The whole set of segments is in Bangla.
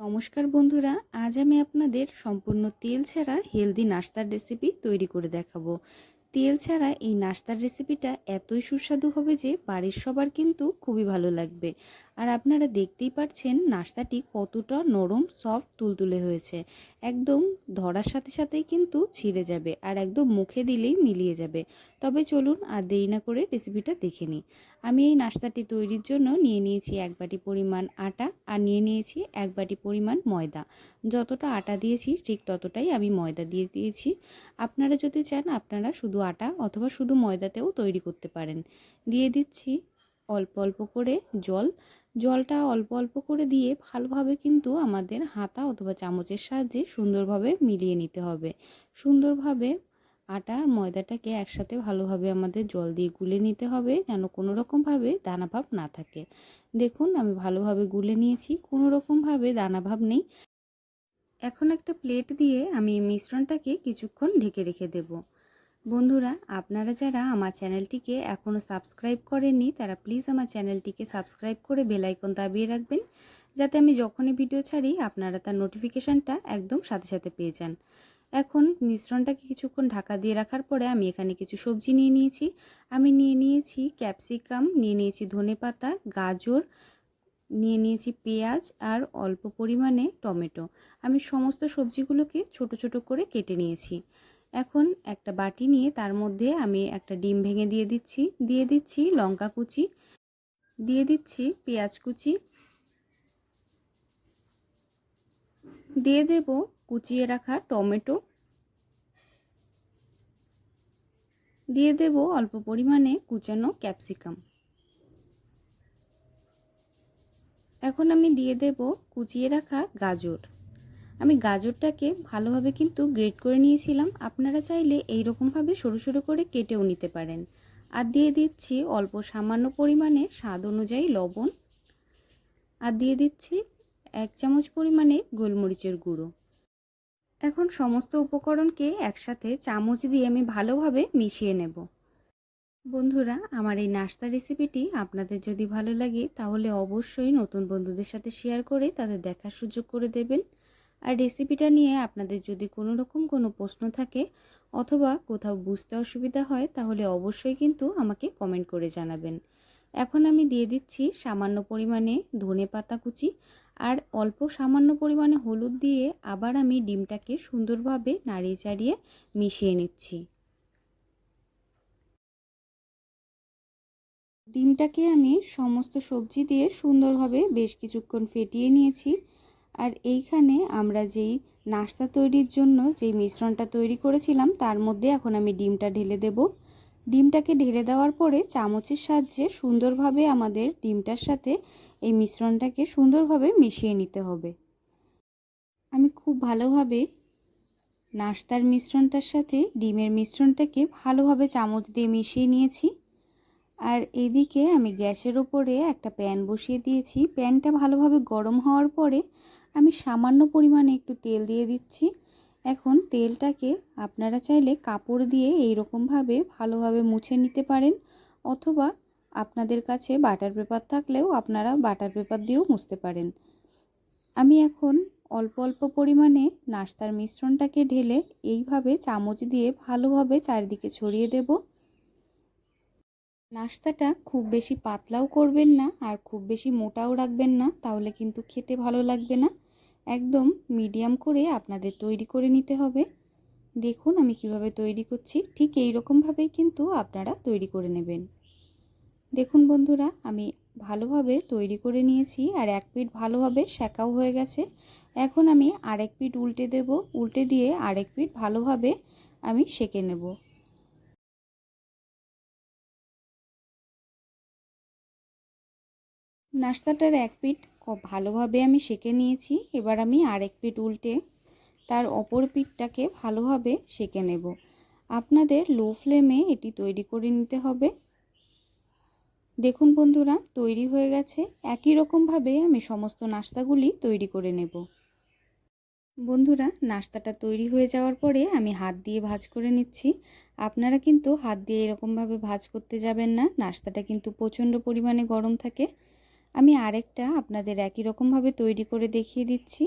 নমস্কার বন্ধুরা আজ আমি আপনাদের সম্পূর্ণ তেল ছাড়া হেলদি নাস্তার রেসিপি তৈরি করে দেখাবো। তেল ছাড়া এই নাস্তার রেসিপিটা এতই সুস্বাদু হবে যে বাড়ির সবার কিন্তু খুবই ভালো লাগবে। আর আপনারা দেখতেই পাচ্ছেন নাস্তাটি কতটা নরম সফট তুলতুলে হয়েছে। একদম ধরার সাথে সাথেই কিন্তু ছিঁড়ে যাবে আর একদম মুখে দিলেই মিলিয়ে যাবে। তবে চলুন আর দেরি না করে রেসিপিটা দেখে নিই। আমি এই নাস্তাটি তৈরির জন্য নিয়ে নিয়েছি এক বাটি পরিমাণ আটা আর নিয়ে নিয়েছি এক বাটি পরিমাণ ময়দা। যতটা আটা দিয়েছি ঠিক ততটাই আমি ময়দা দিয়ে দিয়েছি। আপনারা যদি চান, আপনারা শুধু আটা অথবা শুধু ময়দাতেও তৈরি করতে পারেন। দিয়ে দিচ্ছি অল্প অল্প করে জল। জলটা অল্প অল্প করে দিয়ে ভালোভাবে কিন্তু আমাদের হাতা অথবা চামচের সাহায্যে সুন্দরভাবে মিলিয়ে নিতে হবে। সুন্দরভাবে আটা ময়দাটাকে একসাথে ভালোভাবে আমাদের জল দিয়ে গুলে নিতে হবে যেন কোনো রকমভাবে দানাভাব না থাকে। দেখুন, আমি ভালোভাবে গুলে নিয়েছি। কোনো রকমভাবে দানাভাব নেই। এখন একটা প্লেট দিয়ে আমি মিশ্রণটাকে কিছুক্ষণ ঢেকে রেখে দেব। বন্ধুরা, আপনারা যারা আমার চ্যানেলটিকে এখনও সাবস্ক্রাইব করেননি, তারা প্লিজ আমার চ্যানেলটিকে সাবস্ক্রাইব করে বেলাইকন দাবিয়ে রাখবেন, যাতে আমি যখনই ভিডিও ছাড়ি, আপনারা তার নোটিফিকেশানটা একদম সাথে সাথে পেয়ে যান। এখন মিশ্রণটাকে কিছুক্ষণ ঢাকা দিয়ে রাখার পরে আমি এখানে কিছু সবজি নিয়ে নিয়েছি। আমি নিয়ে নিয়েছি ক্যাপসিকাম নিয়ে নিয়েছি ধনেপাতা, গাজর নিয়ে নিয়েছি পেঁয়াজ আর অল্প পরিমাণে টমেটো। আমি সমস্ত সবজিগুলোকে ছোট ছোট করে কেটে নিয়েছি। এখন একটা বাটি নিয়ে তার মধ্যে আমি একটা ডিম ভেঙে দিয়ে দিচ্ছি। দিয়ে দিচ্ছি লঙ্কা কুচি, দিয়ে দিচ্ছি পেঁয়াজ কুচি, দিয়ে দেব কুচিয়ে রাখা টমেটো, দিয়ে দেব অল্প পরিমাণে কুচানো ক্যাপসিকাম। এখন আমি দিয়ে দেব কুচিয়ে রাখা গাজর। আমি গাজরটাকে ভালোভাবে কিন্তু গ্রেট করে নিয়েছিলাম। আপনারা চাইলে এই রকমভাবে সরু সরু করে কেটেও নিতে পারেন। আর দিয়ে দিচ্ছি অল্প সামান্য পরিমাণে স্বাদ অনুযায়ী লবণ। আর দিয়ে দিচ্ছি এক চামচ পরিমাণে গোলমরিচের গুঁড়ো। এখন সমস্ত উপকরণকে একসাথে চামচ দিয়ে আমি ভালোভাবে মিশিয়ে নেব। বন্ধুরা, আমার এই নাস্তা রেসিপিটি আপনাদের যদি ভালো লাগে, তাহলে অবশ্যই নতুন বন্ধুদের সাথে শেয়ার করে তাদের দেখার সুযোগ করে দেবেন। আর রেসিপিটা নিয়ে আপনাদের যদি কোনো রকম কোনো প্রশ্ন থাকে অথবা কোথাও বুঝতে অসুবিধা হয়, তাহলে অবশ্যই কিন্তু আমাকে কমেন্ট করে জানাবেন। এখন আমি দিয়ে দিচ্ছি সামান্য পরিমাণে ধনে পাতা কুচি আর অল্প সামান্য পরিমাণে হলুদ দিয়ে আবার আমি ডিমটাকে সুন্দরভাবে নাড়িয়ে চাড়িয়ে মিশিয়ে নিচ্ছি। ডিমটাকে আমি সমস্ত সবজি দিয়ে সুন্দরভাবে বেশ কিছুক্ষণ ফেটিয়ে নিয়েছি। আর এইখানে আমরা যেই নাস্তা তৈরির জন্য যেই মিশ্রণটা তৈরি করেছিলাম, তার মধ্যে এখন আমি ডিমটা ঢেলে দেব। ডিমটাকে ঢেলে দেওয়ার পরে চামচের সাহায্যে সুন্দরভাবে আমাদের ডিমটার সাথে এই মিশ্রণটাকে সুন্দরভাবে মিশিয়ে নিতে হবে। আমি খুব ভালোভাবে নাস্তার মিশ্রণটার সাথে ডিমের মিশ্রণটাকে ভালোভাবে চামচ দিয়ে মিশিয়ে নিয়েছি। আর এদিকে আমি গ্যাসের ওপরে একটা প্যান বসিয়ে দিয়েছি। প্যানটা ভালোভাবে গরম হওয়ার পরে আমি সামান্য পরিমাণে একটু তেল দিয়ে দিচ্ছি। এখন তেলটাকে আপনারা চাইলে কাপড় দিয়ে এই রকমভাবে ভালোভাবে মুছে নিতে পারেন অথবা আপনাদের কাছে বাটার পেপার থাকলেও আপনারা বাটার পেপার দিয়েও মুছতে পারেন। আমি এখন অল্প অল্প পরিমাণে নাস্তার মিশ্রণটাকে ঢেলে এইভাবে চামচ দিয়ে ভালোভাবে চারিদিকে ছড়িয়ে দেব। নাস্তাটা খুব বেশি পাতলাও করবেন না আর খুব বেশি মোটাও রাখবেন না, তাহলে কিন্তু খেতে ভালো লাগবে না। একদম মিডিয়াম করে আপনাদের তৈরি করে নিতে হবে। দেখুন আমি কীভাবে তৈরি করছি, ঠিক এই রকমভাবেই কিন্তু আপনারা তৈরি করে নেবেন। দেখুন বন্ধুরা, আমি ভালোভাবে তৈরি করে নিয়েছি আর এক পিঠ ভালোভাবে শেখাও হয়ে গেছে। এখন আমি আরেক পিঠ উল্টে দেব, উল্টে দিয়ে আরেক পিঠ ভালোভাবে আমি সেঁকে নেব। নাস্তাটার এক পিঠ ভালোভাবে আমি সেঁকে নিয়েছি, এবার আমি আরেক পিঠ উল্টে তার অপর পিঠটাকে ভালোভাবে সেঁকে নেব। আপনাদের লো ফ্লেমে এটি তৈরি করে নিতে হবে। দেখুন বন্ধুরা, তৈরি হয়ে গেছে। একই রকমভাবে আমি সমস্ত নাস্তাগুলি তৈরি করে নেব। বন্ধুরা, নাস্তাটা তৈরি হয়ে যাওয়ার পরে আমি হাত দিয়ে ভাজ করে নিচ্ছি। আপনারা কিন্তু হাত দিয়ে এরকমভাবে ভাজ করতে যাবেন না। নাস্তাটা কিন্তু প্রচণ্ড পরিমাণে গরম থাকে। আমি আরেকটা আপনাদের একই রকমভাবে তৈরি করে দেখিয়ে দিচ্ছি।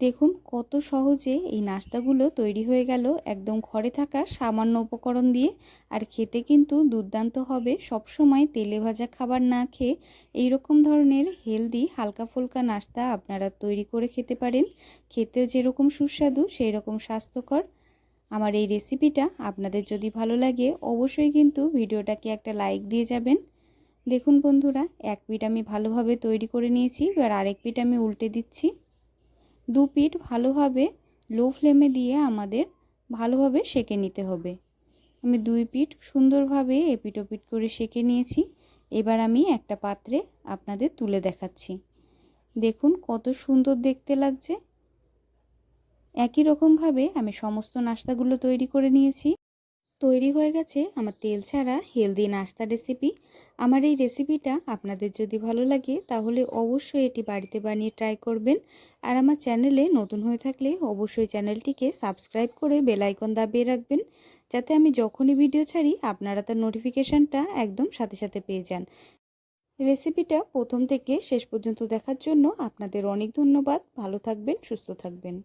দেখুন কত সহজে এই নাস্তাগুলো তৈরি হয়ে গেল একদম ঘরে থাকা সামান্য উপকরণ দিয়ে। আর খেতে কিন্তু দুর্দান্ত হবে সবসময় তেলে ভাজা খাবার না খেয়ে। এই রকম ধরনের হেলদি হালকা ফুলকা নাস্তা আপনারা তৈরি করে খেতে পারেন। খেতেও যেরকম সুস্বাদু সেই রকম স্বাস্থ্যকর। আমার এই রেসিপিটা আপনাদের যদি ভালো লাগে অবশ্যই কিন্তু ভিডিওটাকে একটা লাইক দিয়ে যাবেন। দেখুন বন্ধুরা, এক পিঠ আমি ভালোভাবে তৈরি করে নিয়েছি, এবার আরেক পিঠ আমি উল্টে দিচ্ছি। দু পিঠ ভালোভাবে লো ফ্লেমে দিয়ে আমাদের ভালোভাবে সেকে নিতে হবে। আমি দুই পিঠ সুন্দরভাবে এপিট ওপিট করে সেকে নিয়েছি, এবার আমি একটা পাত্রে আপনাদের তুলে দেখাচ্ছি। দেখুন কত সুন্দর দেখতে লাগছে। একই রকমভাবে আমি সমস্ত নাস্তাগুলো তৈরি করে নিয়েছি। তৈরি হয়ে গেছে আমার তেল ছাড়া হেলদি নাস্তা রেসিপি আমার এই রেসিপিটা আপনাদের যদি ভালো লাগে তাহলে অবশ্যই এটি বাড়িতে বানিয়ে ট্রাই করবেন। আর আমার চ্যানেলে নতুন হয়ে থাকলে অবশ্যই চ্যানেলটিকে সাবস্ক্রাইব করে বেলাইকন দাবিয়ে রাখবেন, যাতে আমি যখনই ভিডিও ছাড়ি আপনারা তার নোটিফিকেশানটা একদম সাথে সাথে পেয়ে যান। রেসিপিটা প্রথম থেকে শেষ পর্যন্ত দেখার জন্য আপনাদের অনেক ধন্যবাদ। ভালো থাকবেন, সুস্থ থাকবেন।